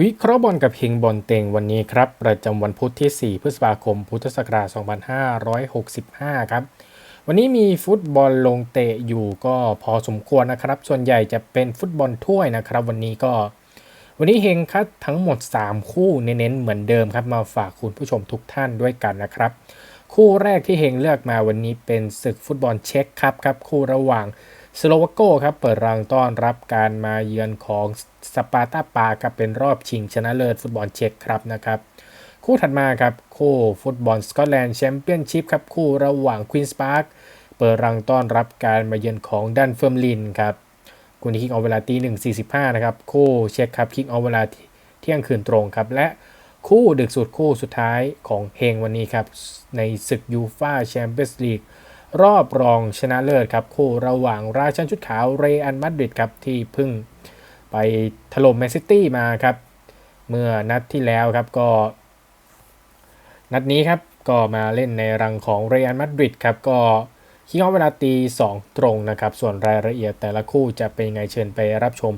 วิเคราะห์บอลกับเฮงบอลเต็งวันนี้ครับ ประจำวันพุธที่ 4 พฤษภาคม พุทธศักราช 2565 ครับ วันนี้มีฟุตบอลลงเตะอยู่ก็พอสมควรนะครับ ส่วนใหญ่จะเป็นฟุตบอลถ้วยนะครับ วันนี้ก็ วันนี้เฮงคัดทั้งหมด 3 คู่เน้นๆเหมือนเดิมครับ มาฝากคุณผู้ชมทุกท่านด้วยกันนะครับ คู่แรกที่เฮงเลือกมาวันนี้เป็นศึกฟุตบอลเช็คครับครับคู่ระหว่าง สโลวาโกครับเปิดรังต้อนรับการมาเยือนของสปาร์ตาปาครับเป็นรอบชิงชนะเลิศฟุตบอลเช็กครับนะครับคู่ถัดมาครับคู่ฟุตบอลสกอตแลนด์แชมเปี้ยนชิพครับคู่ระหว่างควีนส์พาร์คเปิดรังต้อนรับการมาเยือนของดันเฟิร์มลินครับคู่นี้คิกเอาเวลาตีหนึ่งสี่สิบห้านะครับคู่เช็คครับคิกเอาเวลาเที่ยงคืนตรงครับและคู่ดึกสุดคู่สุดท้ายของเฮงวันนี้ครับในศึกยูฟาแชมเปี้ยนส์ลีก รอบรองชนะเลิศครับ คู่ระหว่างราชันชุดขาวเรอันมาดริดครับที่พิ่งไปถล่มแมนซิตี้มาครับ เมื่อนัดที่แล้วครับก็ นัดนี้ครับก็มาเล่นในรังของเรอันมาดริดครับก็คิงเอาเวลาตี 2 ตรงนะครับ ส่วนรายละเอียดแต่ละคู่จะเป็นยังไงเชิญไปรับชม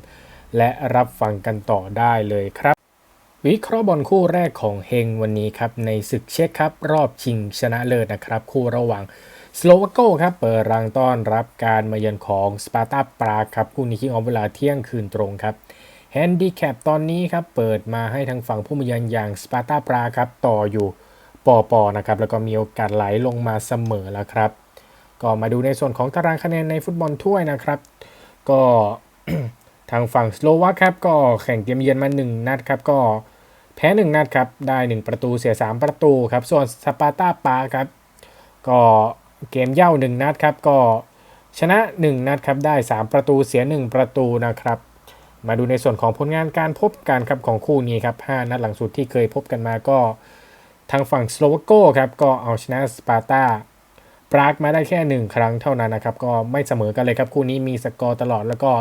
และรับฟังกันต่อได้เลยครับ วิเคราะห์บอลคู่แรกของเฮงวันนี้ครับในศึกเช็คครับรอบชิงชนะเลิศนะครับ คู่ระหว่าง สโลวาโกครับเปิดรังต้อนรับการมาเยือนของสปาร์ตาปราครับคู่นี้คิงออฟเวลาเที่ยงคืนตรงครับแฮนดี้แคปตอนนี้ครับเปิดมาให้ทางฝั่งผู้มาเยือนอย่างสปาร์ตาปราครับต่ออยู่ปอปอนะครับแล้วก็มีโอกาสไหลลงมาเสมอแล้วครับ ก็มาดูในส่วนของตารางคะแนนในฟุตบอลถ้วยนะครับ ก็ทางฝั่งสโลวาครับก็แข่งเกมเยือนมา 1 นัดครับก็แพ้ 1 นัดครับได้ 1 ประตูเสีย 3 ประตูครับส่วนสปาร์ตาปาครับก็ เกมเย่า1นัดครับก็ชนะ 1 นัดครับได้ 3 ประตูเสีย 1 ประตูนะครับ มาดูในส่วนของผลงานการพบกันครับของคู่นี้ครับ5นัดหลังสุดที่เคยพบกันมาก็ทางฝั่งสโลวาโกครับก็เอาชนะสปาร์ตาปรากมาได้แค่ 1 ครั้งเท่านั้นนะครับก็ไม่เสมอกันเลยครับคู่นี้มีสกอร์ตลอดแล้วก็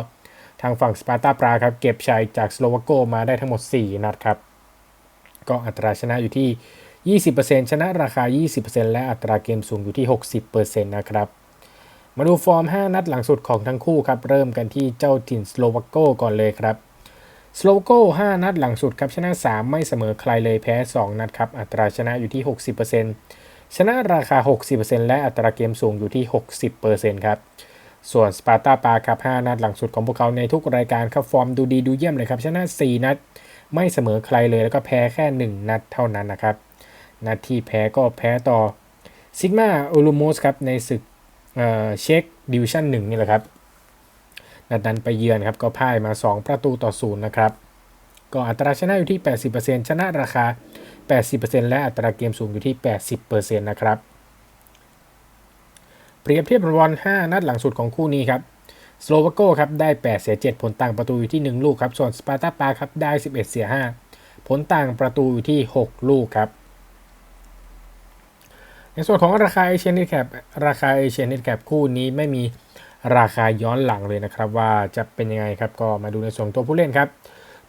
ทางฝั่งสปาร์ตาปราครับเก็บชัยจากสโลวาโกมาได้ทั้งหมด 4 นัดครับก็อัตราชนะอยู่ที่ 20%ชนะราคา 20%และอัตราเกมสูงอยู่ที่ 60%นะครับ มาดูฟอร์ม 5 นัดหลังสุดของทั้งคู่ครับ เริ่มกันที่เจ้าถิ่นสโลวาโกก่อนเลยครับ สโลวาโก5นัดหลังสุดครับ ชนะ 3 ไม่เสมอใครเลยแพ้ 2 นัดครับ อัตราชนะอยู่ที่ 60%ชนะราคา 60%และอัตราเกมสูงอยู่ที่ 60%ครับ ส่วนสปาร์ตาปาครับ 5 นัดหลังสุดของพวกเขาในทุกรายการครับฟอร์มดูดีดูเยี่ยมเลยครับ ชนะ 4 นัด ไม่เสมอใครเลยแล้วก็แพ้แค่ 1 นัดเท่านั้นนะครับ นัดที่แพ้ก็แพ้ต่อซิกมาอูลูโมสครับในศึกเช็คดิวชั่น1นี่แหละครับนัดนั้นไปเยือนครับก็พ่ายมา 2 ประตูต่อศูนย์นะครับ ก็อัตราชนะอยู่ที่ 80%ชนะราคา 80%และอัตราเกมสูงอยู่ที่ 80%นะครับ เปรียบเทียบรอน5นัดหลังสุดของคู่นี้ครับสโลวาโกครับได้ 8 เสีย 7 ผลต่างประตูอยู่ที่ 1 ลูกครับ ส่วนสปาร์ตาปาครับได้ 11 เสีย 5 ผลต่างประตูอยู่ที่ 6 ลูกครับ ในส่วนของราคาเอเชียนิแคปราคาเอเชียนิแคปคู่นี้ไม่มีราคาย้อนหลังเลยนะครับ ว่าจะเป็นยังไงครับก็มาดูในส่วนตัวผู้เล่นครับ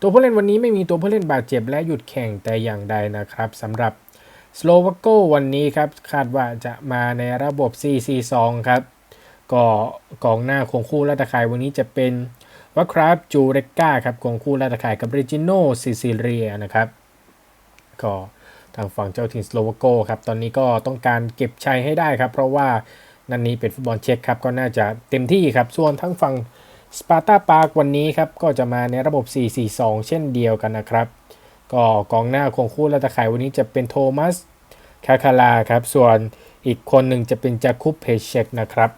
ตัวผู้เล่นวันนี้ไม่มีตัวผู้เล่นบาดเจ็บและหยุดแข่งแต่อย่างใดนะครับสำหรับสโลวาโกวันนี้ครับคาดว่าจะมาในระบบ 4-4-2 ครับก็กองหน้าคงคู่และตะข่ายวันนี้จะเป็นวัคราฟจูเรก้าครับคงคู่และตะข่ายกับริจิโนซิซิเลียนะครับก็ ทางฝั่งเจ้าถิ่นสโลวาโกครับตอนนี้ก็ต้องการเก็บชัยให้ได้ครับ เพราะว่านันนี้เป็นฟุตบอลเช็คครับก็น่าจะเต็มที่ครับ ส่วนทั้งฝั่งสปาร์ตาปาร์กวันนี้ครับก็จะมาในระบบ 4-4-2 เช่นเดียวกันนะครับ ก็กองหน้าคงคู่และตะข่ายวันนี้จะเป็นโทมัสคาคาลาครับ ส่วนอีกคนหนึ่งจะเป็นจาคุปเพเชกนะครับ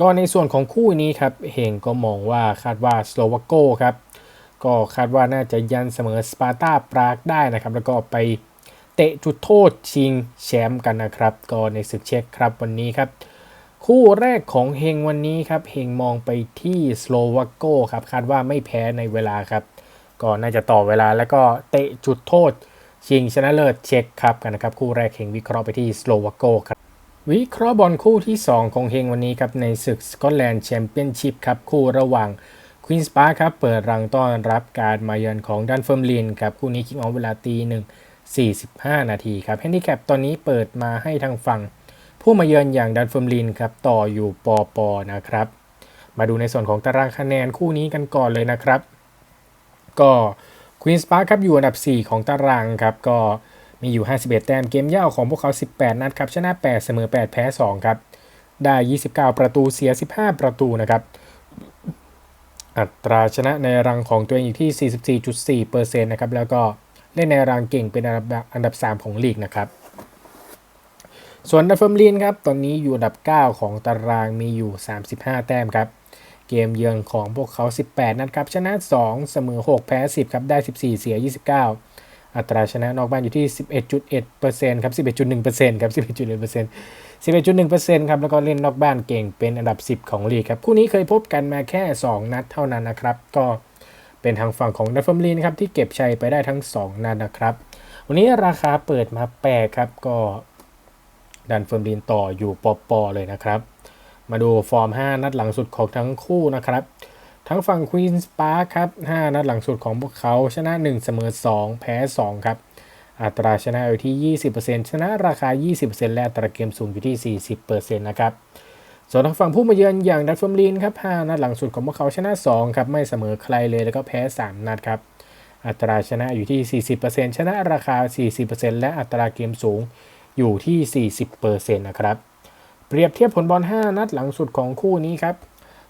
ก็ในส่วนของคู่นี้ครับเฮงก็มองว่าคาดว่าสโลวาโกครับ ก็คาดว่าน่าจะยันเสมอสปาร์ตาปรากได้นะครับ แล้วก็ไปเตะจุดโทษชิงแชมป์กันนะครับ ก็ในศึกเช็คครับวันนี้ครับ คู่แรกของเฮงวันนี้ครับเฮงมองไปที่สโลวาโกครับคาดว่าไม่แพ้ในเวลาครับ ก็น่าจะต่อเวลาแล้วก็เตะจุดโทษชิงชนะเลิศเช็คครับกันนะครับ คู่แรกเฮงวิเคราะห์ไปที่สโลวาโกครับวิเคราะห์บอลคู่ที่ 2 ของเฮงวันนี้ครับในศึกสกอตแลนด์แชมเปี้ยนชิพครับคู่ระหว่าง ควีนส์ปาร์ครับเปิดรังต้อนรับการมาเยือนของดันเฟิร์มลินครับคู่นี้คิงออฟเวลาตีหนึ่ง45 นาทีครับแฮนดิแคปตอนนี้เปิดมาให้ทางฝั่งผู้มาเยือนอย่างดันเฟิร์มลินครับต่ออยู่ปอปอนะครับ มาดูในส่วนของตารางคะแนนคู่นี้กันก่อนเลยนะครับ ก็ควีนส์ปาร์คครับอยู่อันดับ 4 ของตารางครับก็มีอยู่ 51 แต้มเกมเย่าของพวกเขา 18 นัดครับชนะ 8 เสมอ 8 แพ้ 2 ครับ ได้ 29 ประตูเสีย 15 ประตูนะครับ อัตราชนะในรังของตัวเองอยู่ที่ 44.4%นะครับแล้วก็เล่นในรังเก่งเป็นอันดับอันดับ 3 ของลีกนะครับส่วนดัฟเฟิร์มลีนครับตอนนี้อยู่อันดับ 9 ของตารางมีอยู่ 35 แต้มครับเกมเยือนของพวกเขา 18 นัดครับชนะ 2 เสมอ 6 แพ้ 10 ครับได้ 14 เสีย 29 อัตราชนะนอกบ้านอยู่ที่ 11.1%ครับ 11.1%ครับ 11.1% 11.1%ครับแล้วก็เล่นนอกบ้านเก่งเป็นอันดับ 10 ของลีกครับคู่นี้เคยพบกันมาแค่ 2 นัดเท่านั้นนะครับก็เป็นทางฝั่งของดัฟเฟิร์มลีนครับที่เก็บชัยไปได้ทั้ง 2 นัดนะครับ วันนี้ราคาเปิดมาแปลกครับก็ดันเฟิร์มลีนต่ออยู่ปอปอเลยนะครับ มาดูฟอร์ม 5 นัดหลังสุดของทั้งคู่นะครับ ทั้งฝั่งควีนส์ปาร์คครับ 5 นัดหลังสุดของพวกเขาชนะ 1 เสมอ 2 แพ้ 2 ครับ อัตราชนะอยู่ที่ 20%ชนะราคา 20%และอัตราเกมสูงอยู่ที่ 40%นะครับส่วนทางฝั่งผู้มาเยือนอย่างดัตฟิร์มลีนครับ5นัดหลังสุดของพวกเขาชนะ2ครับไม่เสมอใครเลยแล้วก็แพ้ 3 นัดครับอัตราชนะอยู่ที่ 40%ชนะราคา 40%และอัตราเกมสูงอยู่ที่ 40%นะครับเปรียบเทียบผลบอล 5 นัดหลังสุดของคู่นี้ครับ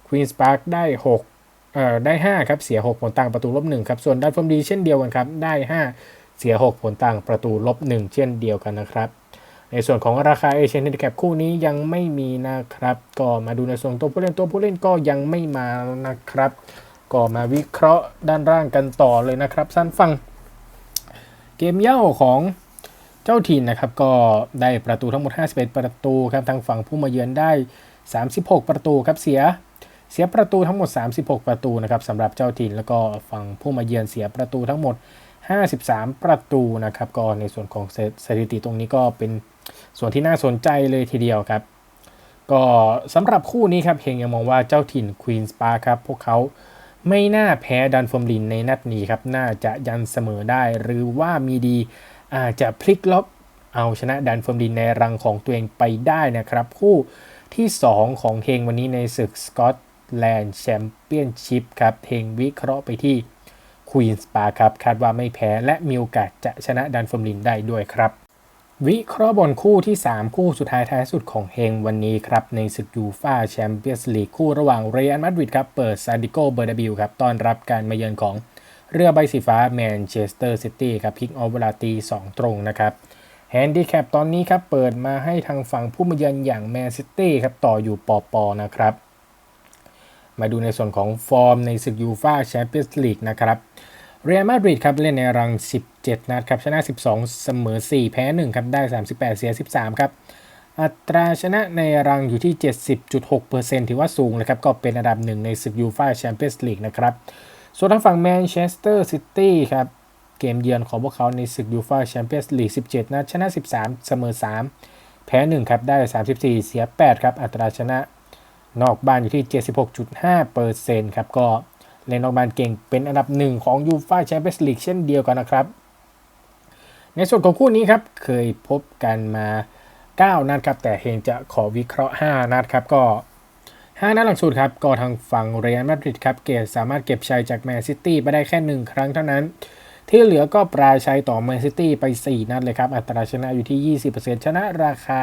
ควีนส์ปาร์คได้6เอ่อได้ 5 ครับ เสีย 6 ผลต่างประตูลบ1ครับ ส่วนดัตฟอร์มดีเช่นเดียวกันครับ ได้ 5 เสีย 6 ผลต่างประตูลบ 1 เช่นเดียวกันนะครับ ในส่วนของราคาเอเชียนเฮนดิแคปคู่นี้ยังไม่มีนะครับ ก็มาดูในส่วนตัวผู้เล่นตัวผู้เล่นก็ยังไม่มานะครับ ก็มาวิเคราะห์ด้านล่างกันต่อเลยนะครับสั้นฟัง เกมเย่าของเจ้าถิ่นนะครับก็ได้ประตูทั้งหมด 51 ประตูครับทางฝั่งผู้มาเยือนได้ 36 ประตูครับเสียเสียประตูทั้งหมด 36 ประตูนะครับสำหรับเจ้าถิ่นแล้วก็ฝั่งผู้มาเยือนเสียประตูทั้งหมด 53 ประตูนะครับก็ในส่วนของสถิติตรงนี้ก็เป็นส่วนที่น่าสนใจเลยทีเดียวครับ ก็สำหรับคู่นี้ครับเฮงยังมองว่าเจ้าถิ่นควีนสปาครับพวกเขาไม่น่าแพ้ดันฟอร์มลินในนัดนี้ครับ น่าจะยันเสมอได้ หรือว่ามีดีอาจจะพลิกล็อกเอาชนะดันฟิร์มดินในรังของตัวเองไปได้นะครับ คู่ที่ 2 ของเฮงวันนี้ในศึกสกอตแลนด์แชมเปี้ยนชิพครับเฮงวิเคราะห์ไปที่ ควีนส์ปาครับคาดว่าไม่แพ้และมีโอกาสจะชนะดันฟิร์มดินได้ด้วยครับ วิเคราะห์บอลคู่ที่ 3 คู่สุดท้ายท้ายสุดของเฮงวันนี้ครับ ในศึกยูฟาแชมเปี้ยนส์ลีกคู่ระหว่างเรอัลมาดริดครับเปิดซาดิโกเบอร์ดาบิลครับต้อนรับการมาเยือนของเรือใบสีฟ้าแมนเชสเตอร์ซิตี้ครับพิกออฟเวลาตี2ตรงนะครับแฮนดี้แคปตอนนี้ครับเปิดมาให้ทางฝั่งผู้มาเยือนอย่างแมนซิตี้ครับต่ออยู่ปอปอนะครับ มาดูในส่วนของฟอร์มในศึกยูฟาแชมเปี้ยนส์ลีกนะครับเรอัลมาดริดครับเล่นในรัง 17 นัดครับชนะ 12 เสมอ 4 แพ้ 1 ครับได้ 38 เสีย 13 ครับ อัตราชนะในรังอยู่ที่ 70.6%ถือว่าสูงเลยครับ ก็เป็นอันดับหนึ่งในศึกยูฟาแชมเปี้ยนส์ลีกนะครับ ส่วนทางฝั่งแมนเชสเตอร์ซิตี้ครับ เกมเยือนของพวกเขาในศึกยูฟาแชมเปี้ยนส์ลีก 17 นัดชนะ 13 เสมอ 3 แพ้ 1 ครับได้ 34 เสีย 8 ครับ อัตราชนะ นอกบ้านอยู่ที่ 76.5%ครับก็เล่นนอกบ้านเก่งเป็นอันดับหนึ่งของยูฟ่าแชมเปี้ยนส์ลีกเช่นเดียวกันนะครับ ในส่วนของคู่นี้ครับเคยพบกันมา 9 นัดครับแต่เฮงจะขอวิเคราะห์ 5 นัดครับก็ 5 นัดหลังสุดครับก็ทางฝั่งเรอัลมาดริดครับเกตสามารถเก็บชัยจากแมนซิตี้ไปได้แค่ 1 ครั้งเท่านั้น ที่เหลือก็ปลายชัยต่อแมนซิตี้ไป 4 นัดเลยครับอัตราชนะอยู่ที่ 20%ชนะราคา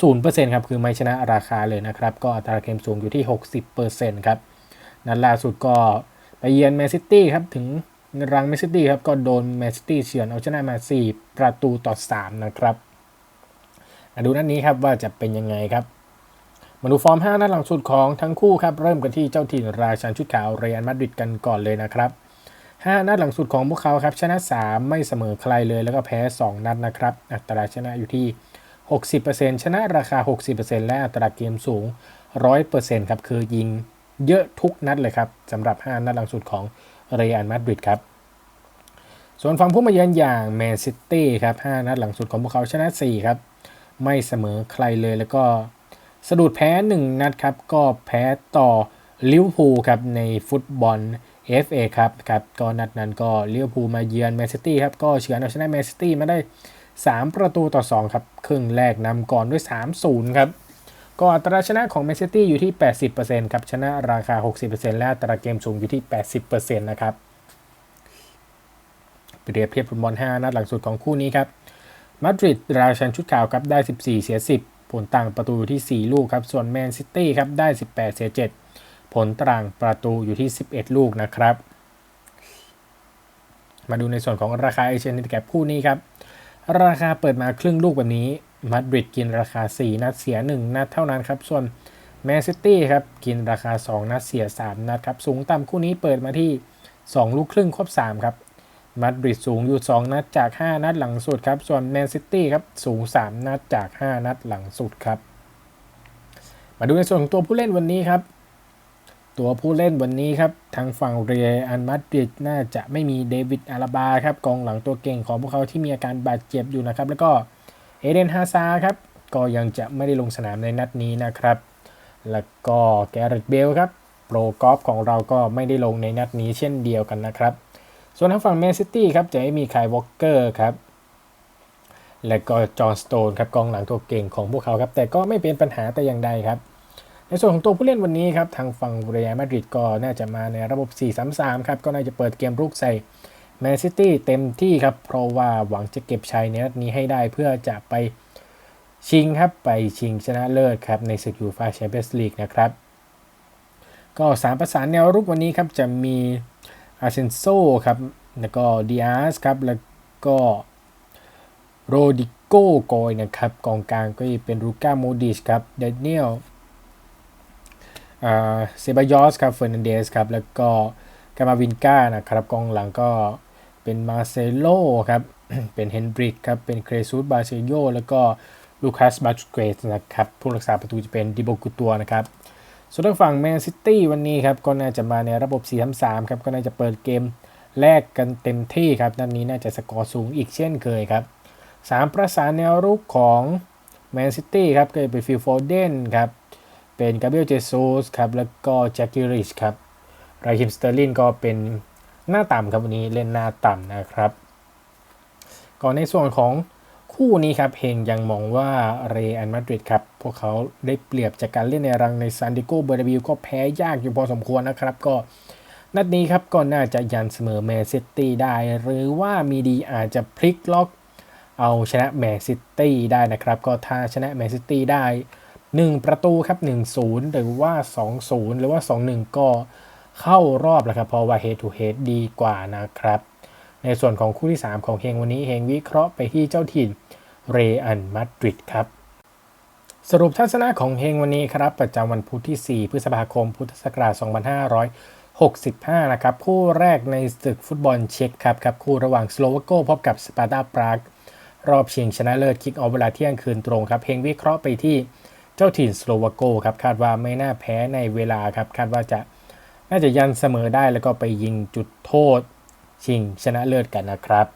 0%ครับคือไม่ชนะราคาเลยนะครับ ก็อัตราเกมสูงอยู่ที่ 60%ครับนัดล่าสุดก็ไปเยือนแมนซิตี้ครับถึงรังแมนซิตี้ครับก็โดนแมนซิตี้เฉือนเอาชนะมา 4 ประตูต่อ 3 นะครับมาดูนัดนี้ครับว่าจะเป็นยังไงครับมาดูฟอร์ม 5 นัดหลังสุดของทั้งคู่ครับเริ่มกันที่เจ้าถิ่นราชันชุดขาวเรอัลมาดริดกันก่อนเลยนะครับ 5 นัดหลังสุดของพวกเขาครับชนะ 3 ไม่เสมอใครเลยแล้วก็แพ้ 2 นัดนะครับ อัตราชนะอยู่ที่ 60%ชนะราคา 60%และอัตราเกมสูง 100%ครับ คือยิงเยอะทุกนัดเลยครับสำหรับ 5 นัดหลังสุดของเรอัลมาดริดครับ ส่วนฝั่งผู้มาเยือนอย่างแมนซิตี้ครับ 5 นัดหลังสุดของพวกเขาชนะ 4 ครับ ไม่เสมอใครเลยแล้วก็สะดุดแพ้ 1 นัดครับ ก็แพ้ต่อลิเวอร์พูลครับ ในฟุตบอล FA ครับครับก็นัดนั้นก็ลิเวอร์พูลมาเยือนแมนซิตี้ครับ ก็เฉือนเอาชนะแมนซิตี้มาได้ 3 ประตูต่อ 2 ครับ ครึ่งแรกนำก่อนด้วย 3-0 ครับก็อัตราชนะของแมนซิตี้อยู่ที่ 80%ครับ ชนะราคา 60%และอัตราเกมสูงอยู่ที่ 80%นะครับเปรียบเทียบฟุตบอล 5 นัดหลังสุดของคู่นี้ครับมาดริดราชันชุดขาวครับได้ 14 เสีย 10 ผลต่างประตูอยู่ที่ 4 ลูกครับ ส่วนแมนซิตี้ครับได้ 18 เสีย 7 ผลต่างประตูอยู่ที่ 11 ลูกนะครับ มาดูในส่วนของราคาเอเชียนแกคู่นี้ครับ ราคาเปิดมาครึ่งลูกแบบนี้มาดริดกินราคา 4 นัดเสีย 1 นัดเท่านั้นครับ ส่วนแมนซิตี้ครับกินราคา 2 นัดเสีย 3 นัดครับสูงต่ำคู่นี้เปิดมาที่ 2 ลูกครึ่งครบ3 ครับมาดริดสูงอยู่ 2 นัดจาก 5 นัดหลังสุดครับ ส่วนแมนซิตี้ครับสูง 3 นัดจาก 5 นัดหลังสุดครับ มาดูในส่วนของตัวผู้เล่นวันนี้ครับ ตัวผู้เล่นวันนี้ครับ ทางฝั่งเรอัลมาดริดน่าจะไม่มีเดวิดอาราบาครับกองหลังตัวเก่งของพวกเขาที่มีอาการบาดเจ็บอยู่นะครับ แล้วก็เอเดนฮาซาครับก็ยังจะไม่ได้ลงสนามในนัดนี้นะครับ แล้วก็แกเรตเบลครับโปรกอล์ฟของเราก็ไม่ได้ลงในนัดนี้เช่นเดียวกันนะครับ ส่วนทางฝั่งแมนซิตี้ครับจะไม่มีคายวอลเกอร์ครับและก็จอห์นสโตนครับกองหลังตัวเก่งของพวกเขาครับแต่ก็ไม่เป็นปัญหาแต่อย่างใดครับ ในส่วนของตัวผู้เล่นวันนี้ครับทางฝั่งเรอัลมาดริดก็น่าจะมาในระบบ 4-3-3 ครับก็น่าจะเปิดเกมรุกใส่แมนซิตี้เต็มที่ครับเพราะว่าหวังจะเก็บชัยในนัดนี้ให้ได้เพื่อจะไปชิงครับไปชิงชนะเลิศครับในศึกยูฟ่าแชมเปี้ยนส์ลีกนะครับก็สามประสานแนวรุกวันนี้ครับจะมีอาเซนโซครับแล้วก็ดิอาสครับแล้วก็โรดิโกโกยนะครับกองกลางก็จะเป็นลูก้าโมดิชครับเดนเนียล เซบายอสครับเฟอร์นันเดสครับแล้วก็กามาวินก้านะครับกองหลังก็เป็นมาเซโลครับเป็นเฮนดริกครับเป็นเครซูสบาเซโยแล้วก็ลูคัสบาชเกรสนะครับผู้รักษาประตูจะเป็นดิโบกุตัวนะครับส่วนทางฝั่งแมนซิตี้วันนี้ครับก็น่าจะมาในระบบ 4-3-3 ครับก็น่าจะเปิดเกมแลกกันเต็มที่ครับนัดนนี้น่าจะสกอร์สูงอีกเช่นเคยครับ 3 ประสานแนวรุกของแมนซิตี้ครับก็จะเป็นฟิลโฟเดนครับ เป็นกาเบรียลเจซูสครับแล้วก็แจ็คกิริชครับไรคิมสเตอร์ลินก็เป็นหน้าต่ำครับวันนี้เล่นหน้าต่ำนะครับ ก่อนในส่วนของคู่นี้ครับเฮงยังมองว่าเรอัลมาดริดครับ พวกเขาได้เปรียบจากการเล่นในรังในซานดิโกเบอร์นาบิวก็แพ้ยากอยู่พอสมควรนะครับ ก็นัดนี้ครับก็น่าจะยันเสมอแมนซิตี้ได้ หรือว่ามีดีอาจจะพลิกล็อก เอาชนะแมนซิตี้ได้นะครับ ก็ถ้าชนะแมนซิตี้ได้ 1 ประตูครับ 1-0 หรือว่า 2-0 หรือว่า 2-1 ก็เข้ารอบแล้วครับ เพราะว่า head to head ดีกว่านะครับ ในส่วนของคู่ที่ 3 ของเฮงวันนี้เฮงวิเคราะห์ไปที่เจ้าถิ่นเรอัลมาดริดครับ สรุปทัศนะของเฮงวันนี้ครับ ประจำวันพุธที่ 4 พฤษภาคม พุทธศักราช 2565 นะครับ คู่แรกในศึกฟุตบอลเช็กครับครับ คู่ระหว่างสโลวาโกพบกับสปาร์ตาปรากรอบชิงชนะเลิศคิกออฟเวลาเที่ยงคืนตรงครับเฮงวิเคราะห์ไปที่ เจ้าถิ่นสโลวาโกครับคาดว่าไม่น่าแพ้ในเวลาครับคาดว่าจะน่าจะยันเสมอได้แล้วก็ไปยิงจุดโทษ ชิงชนะเลิศกันนะครับ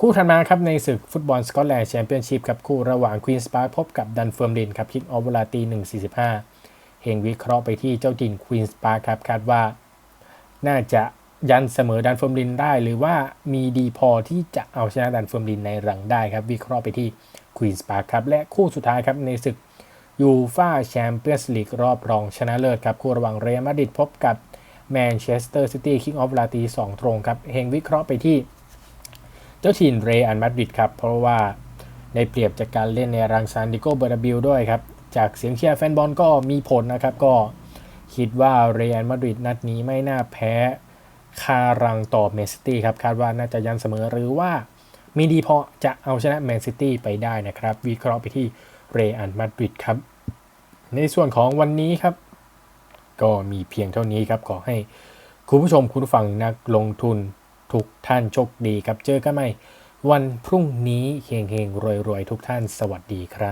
คู่ถัดมาครับในศึกฟุตบอลสกอตแลนด์แชมเปี้ยนชิพครับคู่ระหว่างควีนส์ปาร์คพบกับดันเฟิร์มลินครับคิกออฟเวลาตีหนึ่งสี่สิบห้าเฮงวิเคราะห์ไปที่เจ้าถิ่นควีนส์ปาร์คครับคาดว่า น่าจะยันเสมอดันเฟิร์มลินได้ หรือว่ามีดีพอที่จะเอาชนะดันเฟิร์มลินในรังได้ครับวิเคราะห์ไปที่ควีนส์ปาร์คครับและคู่สุดท้ายครับในศึก ยูฟาแชมเปี้ยนส์ลีกรอบรองชนะเลิศครับคู่ระหว่างเรอัลมาดริดพบกับแมนเชสเตอร์ซิตี้คิงออฟลาตี2ตรงครับเฮงวิเคราะห์ไปที่ เจ้าถิ่นเรอัลมาดริดครับเพราะว่าได้เปรียบจากการเล่นในรังซานดิโกเบอร์บิลด้วยครับ จากเสียงเชียร์แฟนบอลก็มีผลนะครับ ก็คิดว่าเรอัลมาดริดนัดนี้ไม่น่าแพ้คารังต่อแมนซิตี้ครับ คาดว่าน่าจะยันเสมอหรือว่ามีดีพอจะเอาชนะแมนซิตี้ไปได้นะครับ วิเคราะห์ไปที่เรอัลมาดริดครับ ในส่วนของวันนี้ครับ ก็มีเพียงเท่านี้ครับขอให้คุณผู้ชมคุณผู้ฟังนักลงทุนทุกท่านโชคดีครับเจอกันใหม่ วันพรุ่งนี้เฮงเฮงรวยรวยทุกท่านสวัสดีครับ